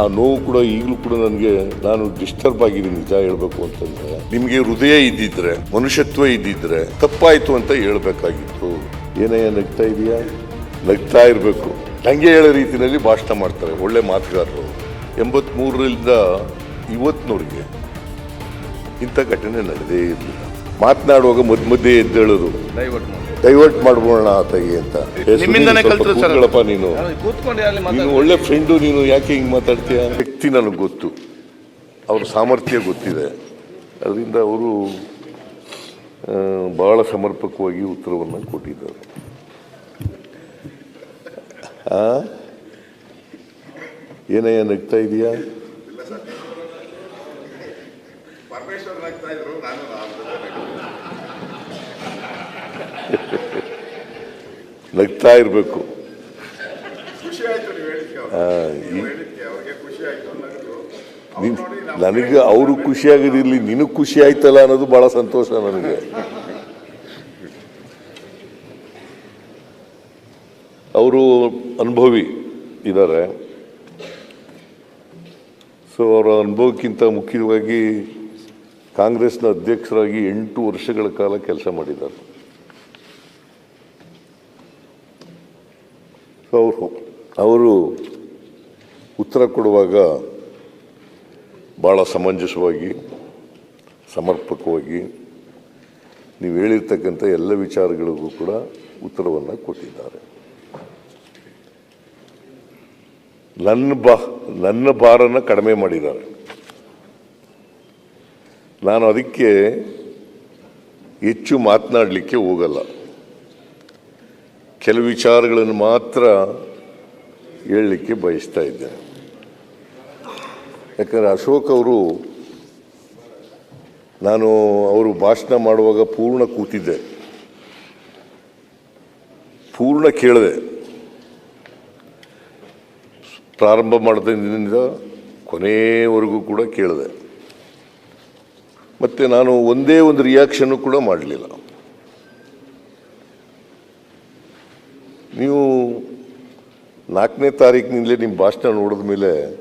ಆ ನೋವು ಕೂಡ, ಈಗಲೂ ಕೂಡ ನನಗೆ ನಾನು ಡಿಸ್ಟರ್ಬ್ ಆಗಿದ್ದೀನಿ, ನಿಜ ಹೇಳಬೇಕು ಅಂತಂದ್ರೆ. ನಿಮಗೆ ಹೃದಯ ಇದ್ದಿದ್ರೆ, ಮನುಷ್ಯತ್ವ ಇದ್ದಿದ್ರೆ ತಪ್ಪಾಯಿತು ಅಂತ ಹೇಳಬೇಕಾಗಿತ್ತು. ಏನಯ್ಯ ನಗ್ತಾ ಇದೆಯಾ? ನಗ್ತಾ ಇರಬೇಕು. ಹಂಗೆ ಹೇಳೋ ರೀತಿಯಲ್ಲಿ ಭಾಷಣ ಮಾಡ್ತಾರೆ, ಒಳ್ಳೆ ಮಾತುಗಾರರು. ಎಂಬತ್ಮೂರರಿಂದ ಇವತ್ತಿನವ್ರಿಗೆ ಇಂಥ ಘಟನೆ ನಡೆದೇ ಇರಲಿಲ್ಲ. ಮಾತನಾಡುವಾಗ ಮಧ್ಯ ಮಧ್ಯೆ ಎದ್ದೇಳೋದು. ಡೈವರ್ಟ್ ಡೈವರ್ಟ್ ಮಾಡ್ಬೋಣ ಆತಗೆ ಅಂತ. ಕೂತ್ಕೊಳ್ಳಪ್ಪ ನೀನು. ನೀನು ಒಳ್ಳೆ ಫ್ರೆಂಡು ನೀನು ಯಾಕೆ ಹಿಂಗೆ ಮಾತಾಡ್ತೀಯ? ವ್ಯಕ್ತಿ ನನಗೆ ಗೊತ್ತು. ಅವ್ರ ಸಾಮರ್ಥ್ಯ ಗೊತ್ತಿದೆ. ಅದರಿಂದ ಅವರು ಬಹಳ ಸಮರ್ಪಕವಾಗಿ ಉತ್ತರವನ್ನು ಕೊಟ್ಟಿದ್ದಾರೆ? ಏನಯ್ಯ ನಗ್ತಾ ಇದೆಯಾ ನಗ್ತಾ ಇರಬೇಕು ಖುಷಿ ಆಯ್ತು ನೀವು ಹೇಳಿದ್ಕೆ ಅವ್ರು. ಆ, ನೀವು ಈ- ಹೇಳಿದ್ಕೆ ಅವ್ರಿಗೆ ಖುಷಿ ಆಯ್ತು ನಗರು ಅವ್ರು ನೀನ್- ನೋಡಿ ಇರಬೇಕು ನನಗೆ ಅವರು ಖುಷಿಯಾಗಿರಲಿ ನಿನಗೆ ಖುಷಿ ಆಯ್ತಲ್ಲ ಅನ್ನೋದು ಬಹಳ ಸಂತೋಷ ನನಗೆ. ಅವರು ಅನುಭವಿ ಇದ್ದಾರೆ ಸೊ ಅವರ ಅನುಭವಕ್ಕಿಂತ ಮುಖ್ಯವಾಗಿ ಕಾಂಗ್ರೆಸ್ನ ಅಧ್ಯಕ್ಷರಾಗಿ ಎಂಟು ವರ್ಷಗಳ ಕಾಲ ಕೆಲಸ ಮಾಡಿದ್ದಾರೆ. ಅವರು ಅವರು ಉತ್ತರ ಕೊಡುವಾಗ ಭಾಳ ಸಮಂಜಸವಾಗಿ, ಸಮರ್ಪಕವಾಗಿ ನೀವು ಹೇಳಿರ್ತಕ್ಕಂಥ ಎಲ್ಲ ವಿಚಾರಗಳಿಗೂ ಕೂಡ ಉತ್ತರವನ್ನು ಕೊಟ್ಟಿದ್ದಾರೆ. ನನ್ನ ಬಾ, ನನ್ನ ಭಾರನ ಕಡಿಮೆ ಮಾಡಿದ್ದಾರೆ. ನಾನು ಅದಕ್ಕೆ ಹೆಚ್ಚು ಮಾತನಾಡಲಿಕ್ಕೆ ಹೋಗಲ್ಲ. ಕೆಲವು ವಿಚಾರಗಳನ್ನು ಮಾತ್ರ ಹೇಳಲಿಕ್ಕೆ ಬಯಸ್ತಾ ಇದ್ದೇನೆ. ಯಾಕಂದರೆ ಅಶೋಕ್ ಅವರು, ನಾನು ಅವರು ಭಾಷಣ ಮಾಡುವಾಗ ಪೂರ್ಣ ಕೂತಿದ್ದೆ. ಪೂರ್ಣ ಕೇಳಿದೆ. ಪ್ರಾರಂಭ ಮಾಡಿದ ಕೊನೆಯವರೆಗೂ ಕೂಡ ಕೇಳಿದೆ. ಮತ್ತು ನಾನು ಒಂದೇ ಒಂದು ರಿಯಾಕ್ಷನ್ನು ಕೂಡ ಮಾಡಲಿಲ್ಲ. ನೀವು ನಾಲ್ಕನೇ ತಾರೀಕಿನಿಂದಲೇ ನಿಮ್ಮ ಭಾಷಣ ನೋಡಿದ ಮೇಲೆ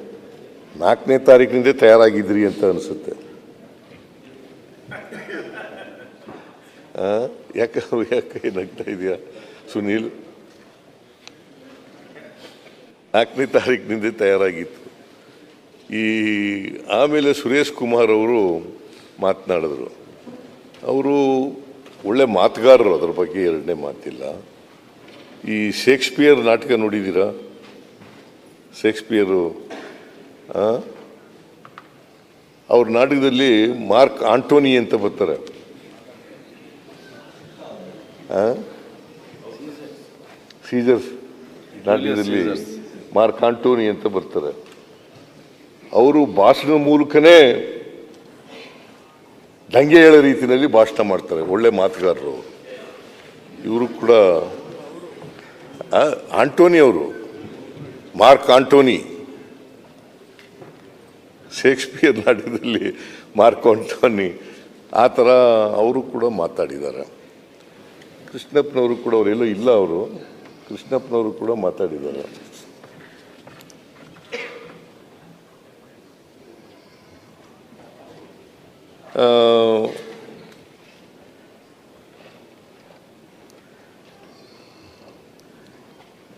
ನಾಲ್ಕನೇ ತಾರೀಕಿನಿಂದಲೇ ತಯಾರಾಗಿದ್ರಿ ಅಂತ ಅನಿಸುತ್ತೆ? ಯಾಕೆ ಯಾಕೆ ಏನಾಗ್ತಾ ಇದೆಯಾ, ಸುನೀಲ್? ನಾಲ್ಕನೇ ತಾರೀಕಿನಿಂದ ತಯಾರಾಗಿತ್ತು. ಈ, ಆಮೇಲೆ ಸುರೇಶ್ ಕುಮಾರ್ ಅವರು ಮಾತನಾಡಿದ್ರು. ಅವರು ಒಳ್ಳೆ ಮಾತುಗಾರರು ಅದ್ರ ಬಗ್ಗೆ ಎರಡನೇ ಮಾತಿಲ್ಲ. ಈ ಶೇಕ್ಸ್ಪಿಯರ್ ನಾಟಕ ನೋಡಿದ್ದೀರಾ? ಶೇಕ್ಸ್ಪಿಯರು? ಅವ್ರ ನಾಟಕದಲ್ಲಿ ಮಾರ್ಕ್ ಆಂಟೋನಿ ಅಂತ ಬರ್ತಾರೆ. ಸೀಜರ್ಸ್ ನಾಟಕದಲ್ಲಿ ಮಾರ್ಕ್ ಆಂಟೋನಿ ಅಂತ ಬರ್ತಾರೆ. ಅವರು ಭಾಷಣದ ಮೂಲಕನೇ ದಂಗೆ ಹೇಳೋ ರೀತಿಯಲ್ಲಿ ಭಾಷಣ ಮಾಡ್ತಾರೆ ಒಳ್ಳೆ ಮಾತುಗಾರರು. ಇವರು ಕೂಡ ಆಂಟೋನಿ ಅವರು, ಮಾರ್ಕ್ ಆಂಟೋನಿ. ಶೇಕ್ಸ್ಪಿಯರ್ ನಾಟಕದಲ್ಲಿ ಮಾರ್ಕ್ ಆಂಟೋನಿ. ಆ ಥರ ಅವರು ಕೂಡ ಮಾತಾಡಿದ್ದಾರೆ. ಕೃಷ್ಣಪ್ಪನವರು ಕೂಡ ಅವರೆಲ್ಲೋ ಇಲ್ಲ ಅವರು. ಕೃಷ್ಣಪ್ಪನವರು ಕೂಡ ಮಾತಾಡಿದ್ದಾರೆ.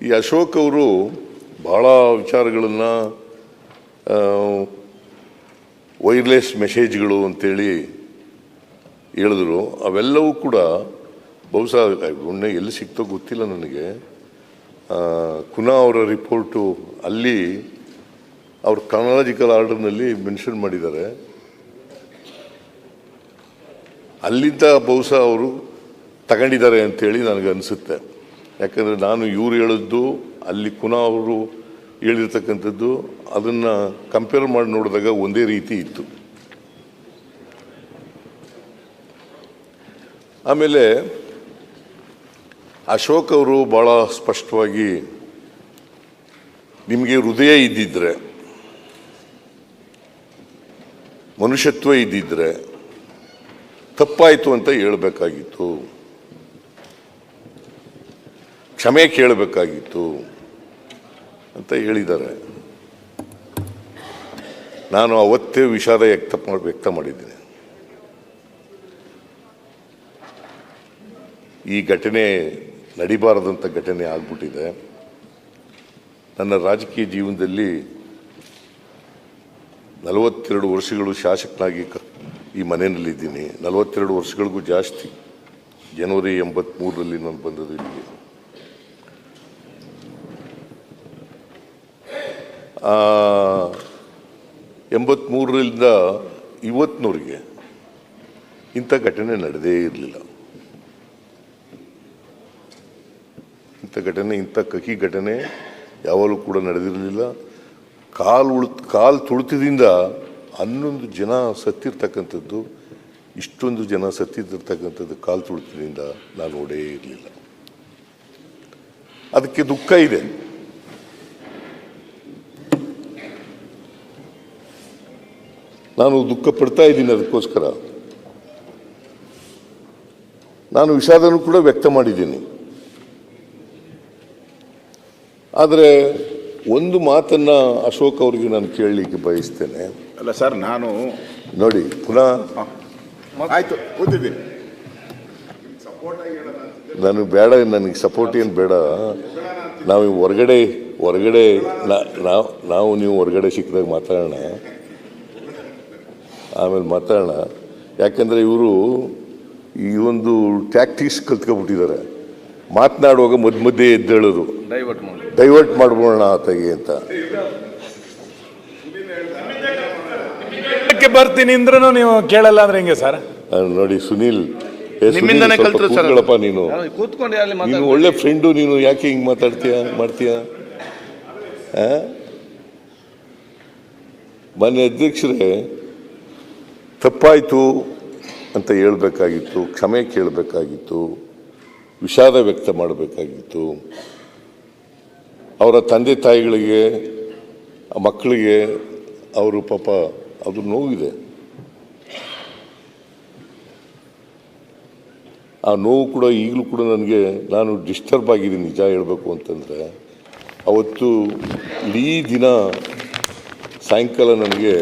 ಈ ಅಶೋಕ್ ಅವರು ಭಾಳ ವಿಚಾರಗಳನ್ನು ವೈರ್ಲೆಸ್ ಮೆಸೇಜ್ಗಳು ಅಂತೇಳಿ ಹೇಳಿದ್ರು. ಅವೆಲ್ಲವೂ ಕೂಡ ಬಹುಶಃ ಉಣ್ಣೆ ಎಲ್ಲಿ ಸಿಕ್ತೋ ಗೊತ್ತಿಲ್ಲ ನನಗೆ. ಕುನಾ ಅವರ ರಿಪೋರ್ಟು ಅಲ್ಲಿ ಅವ್ರ ಕ್ರಾನಾಲಜಿಕಲ್ ಆರ್ಡರ್ನಲ್ಲಿ ಮೆನ್ಷನ್ ಮಾಡಿದ್ದಾರೆ. ಅಲ್ಲಿಂದ ಬಹುಶಃ ಅವರು ತಗೊಂಡಿದ್ದಾರೆ ಅಂತೇಳಿ ನನಗೆ ಅನಿಸುತ್ತೆ. ಯಾಕಂದರೆ ನಾನು ಇವ್ರು ಹೇಳಿದ್ದು, ಅಲ್ಲಿ ಕುನಾ ಅವರು ಹೇಳಿರ್ತಕ್ಕಂಥದ್ದು, ಅದನ್ನು ಕಂಪೇರ್ ಮಾಡಿ ನೋಡಿದಾಗ ಒಂದೇ ರೀತಿ ಇತ್ತು. ಆಮೇಲೆ ಅಶೋಕ್ ಅವರು ಭಾಳ ಸ್ಪಷ್ಟವಾಗಿ ನಿಮಗೆ ಹೃದಯ ಇದ್ದಿದ್ರೆ, ಮನುಷ್ಯತ್ವ ಇದ್ದಿದ್ರೆ ತಪ್ಪಾಯಿತು ಅಂತ ಹೇಳ್ಬೇಕಾಗಿತ್ತು. ಕ್ಷಮೆ ಕೇಳಬೇಕಾಗಿತ್ತು ಅಂತ ಹೇಳಿದ್ದಾರೆ. ನಾನು ಅವತ್ತೇ ವಿಷಾದ ವ್ಯಕ್ತ ವ್ಯಕ್ತ ಮಾಡಿದ್ದೀನಿ. ಈ ಘಟನೆ ನಡಿಬಾರದಂಥ ಘಟನೆ ಆಗ್ಬಿಟ್ಟಿದೆ. ನನ್ನ ರಾಜಕೀಯ ಜೀವನದಲ್ಲಿ ನಲವತ್ತೆರಡು ವರ್ಷಗಳು ಶಾಸಕನಾಗಿ ಈ ಮನೆಯಲ್ಲಿದ್ದೀನಿ. ನಲವತ್ತೆರಡು ವರ್ಷಗಳಿಗೂ ಜಾಸ್ತಿ. ಜನವರಿ ಎಂಬತ್ಮೂರರಲ್ಲಿ ನಾನು ಬಂದದ್ದು ಇಲ್ಲಿಗೆ. ಎಂಬತ್ಮೂರರಿಂದ ಇವತ್ತಿನವರೆಗೆ ಇಂಥ ಘಟನೆ ನಡೆದೇ ಇರಲಿಲ್ಲ. ಇಂಥ ಘಟನೆ, ಇಂಥ ಕಹಿ ಘಟನೆ ಯಾವಾಗಲೂ ಕೂಡ ನಡೆದಿರಲಿಲ್ಲ. ಕಾಲು ಉಳ್ ಕಾಲು ತುಳಿತದಿಂದ ಹನ್ನೊಂದು ಜನ ಸತ್ತಿರ್ತಕ್ಕಂಥದ್ದು, ಇಷ್ಟೊಂದು ಜನ ಸತ್ತಿರ್ತಕ್ಕಂಥದ್ದು ಕಾಲು ತುಳಿತದಿಂದ ನಾನು ನೋಡೇ ಇರಲಿಲ್ಲ. ಅದಕ್ಕೆ ದುಃಖ ಇದೆ. ನಾನು ದುಃಖ ಪಡ್ತಾ ಇದ್ದೀನಿ ಅದಕ್ಕೋಸ್ಕರ. ನಾನು ವಿಷಾದನೂ ಕೂಡ ವ್ಯಕ್ತ ಮಾಡಿದ್ದೀನಿ. ಆದರೆ ಒಂದು ಮಾತನ್ನು ಅಶೋಕ್ ಅವರಿಗೆ ನಾನು ಕೇಳಲಿಕ್ಕೆ ಬಯಸ್ತೇನೆ. ಅಲ್ಲ ಸರ್ ನಾನು ನೋಡಿ ಪುನಃ ಆಯಿತು ಕೂತಿದ್ದೀನಿ. ನನಗೆ ಬೇಡ ನನಗೆ ಸಪೋರ್ಟ್ ಏನು ಬೇಡ. ನಾವು ಹೊರಗಡೆ ಹೊರಗಡೆ ನಾವು ನಾವು ನೀವು ಹೊರಗಡೆ ಸಿಕ್ಕಿದಾಗ ಮಾತಾಡೋಣ. ಆಮೇಲೆ ಮಾತಾಡೋಣ. ಯಾಕಂದರೆ ಇವರು ಈ ಒಂದು ಟ್ಯಾಕ್ಟಿಕ್ಸ್ ಕಲ್ತ್ಕೊಬಿಟ್ಟಿದ್ದಾರೆ. ಮಾತನಾಡುವಾಗ ಮಧ್ಯ ಮಧ್ಯೆ ಎದ್ದೇಳೋದು. ಡೈವರ್ಟ್ ಮಾಡಿ ಡೈವರ್ಟ್ ಮಾಡ್ಬೋಣ ಆತಗೆ ಅಂತ. ಬರ್ತೀನಿ ಅಂದ್ರೂ ನೀವು ಕೇಳಲ್ಲ ಅಂದ್ರೆ ಹೆಂಗೆ ಸರ್? ನೋಡಿ ಸುನೀಲ್ ಕೂತ್ಕೊಳ್ಳಪ್ಪ ನೀನು. ನೀನು ಒಳ್ಳೆ ಫ್ರೆಂಡು ನೀನು ಯಾಕೆ ಹಿಂಗೆ ಮಾತಾಡ್ತೀಯ ಮಾಡ್ತೀಯ? ಆ? ಮಾನ್ಯ ಅಧ್ಯಕ್ಷರೇ ತಪ್ಪಾಯಿತು ಅಂತ ಹೇಳಬೇಕಾಗಿತ್ತು, ಕ್ಷಮೆ ಕೇಳಬೇಕಾಗಿತ್ತು, ವಿಷಾದ ವ್ಯಕ್ತ ಮಾಡಬೇಕಾಗಿತ್ತು. ಅವರ ತಂದೆ ತಾಯಿಗಳಿಗೆ, ಮಕ್ಕಳಿಗೆ ಅವರು ಪಾಪ ಅದು ನೋವಿದೆ. ಆ ನೋವು ಕೂಡ ಈಗಲೂ ಕೂಡ ನನಗೆ, ನಾನು ಡಿಸ್ಟರ್ಬ್ ಆಗಿದ್ದೀನಿ, ನಿಜ ಹೇಳಬೇಕು ಅಂತಂದರೆ. ಅವತ್ತು ಇಡೀ ದಿನ ಸಾಯಂಕಾಲ ನನಗೆ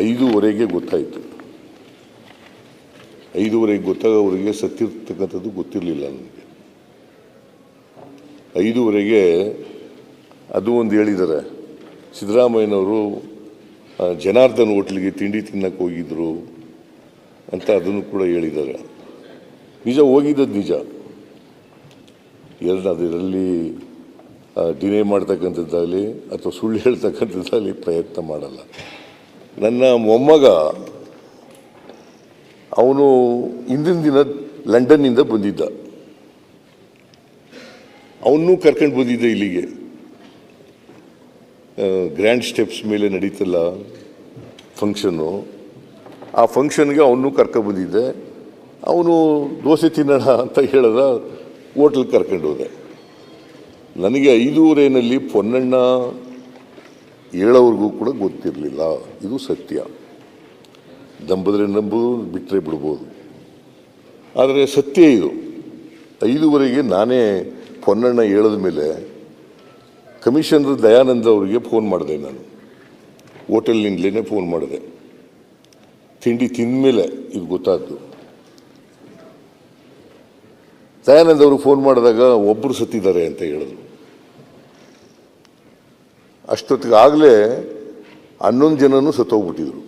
ಐದೂವರೆಗೆ ಗೊತ್ತಾಯಿತು. ಐದೂವರೆಗೆ ಗೊತ್ತಾಗೋವರೆಗೆ ಸತ್ತಿರ್ತಕ್ಕಂಥದ್ದು ಗೊತ್ತಿರಲಿಲ್ಲ ನನಗೆ. ಐದೂವರೆಗೆ ಅದು ಒಂದು ಹೇಳಿದ್ದಾರೆ ಸಿದ್ದರಾಮಯ್ಯನವರು ಜನಾರ್ದನ್ ಹೋಟ್ಲಿಗೆ ತಿಂಡಿ ತಿನ್ನಕ್ಕೆ ಹೋಗಿದ್ರು ಅಂತ ಅದನ್ನು ಕೂಡ ಹೇಳಿದ್ದಾರೆ ನಿಜ ಹೋಗಿದ್ದದ್ದು ನಿಜ. ಎರಡು ಅದರಲ್ಲಿ ಡಿನೇ ಮಾಡ್ತಕ್ಕಂಥದ್ದಾಗಲಿ ಅಥವಾ ಸುಳ್ಳು ಹೇಳ್ತಕ್ಕಂಥದ್ದಾಗಲಿ ಪ್ರಯತ್ನ ಮಾಡಲ್ಲ. ನನ್ನ ಮೊಮ್ಮಗ, ಅವನು ಹಿಂದಿನ ದಿನ ಲಂಡನ್ನಿಂದ ಬಂದಿದ್ದ. ಅವನ್ನೂ ಕರ್ಕೊಂಡು ಬಂದಿದ್ದೆ ಇಲ್ಲಿಗೆ. ಗ್ರ್ಯಾಂಡ್ ಸ್ಟೆಪ್ಸ್ ಮೇಲೆ ನಡೀತಲ್ಲ ಫಂಕ್ಷನ್ನು ಆ ಫಂಕ್ಷನ್ಗೆ ಅವನು ಕರ್ಕೊಂಡ್ಬಂದಿದ್ದೆ ಅವನು ದೋಸೆ ತಿನ್ನೋಣ ಅಂತ ಹೇಳಿದ ಹೋಟ್ಲಿಗೆ ಕರ್ಕೊಂಡು ಹೋದೆ. ನನಗೆ ಐದೂವರೆನಲ್ಲಿ ಪೊನ್ನಣ್ಣ ಹೇಳೋವ್ರಿಗೂ ಕೂಡ ಗೊತ್ತಿರಲಿಲ್ಲ. ಇದು ಸತ್ಯ. ನಂಬಿದ್ರೆ ನಂಬುದು ಬಿಟ್ಟರೆ ಬಿಡ್ಬೋದು. ಆದರೆ ಸತ್ಯ ಇದು. ಐದುವರೆಗೆ ನಾನೇ ಪೊನ್ನಣ್ಣ ಹೇಳಿದ ಮೇಲೆ ಕಮಿಷನರ್ ದಯಾನಂದ ಅವರಿಗೆ ಫೋನ್ ಮಾಡಿದೆ ನಾನು. ಹೋಟೆಲ್ನಿಂದಲೇ ಫೋನ್ ಮಾಡಿದೆ. ತಿಂಡಿ ತಿಂದಮೇಲೆ ಇದು ಗೊತ್ತಾದ್ದು. ದಯಾನಂದ ಅವರು ಫೋನ್ ಮಾಡಿದಾಗ ಒಬ್ಬರು ಸತ್ತಿದ್ದಾರೆ ಅಂತ ಹೇಳಿದ್ರು. ಅಷ್ಟೊತ್ತಿಗೆ ಆಗಲೇ ಹನ್ನೊಂದು ಜನನೂ ಸತ್ತೋಗ್ಬಿಟ್ಟಿದ್ರು.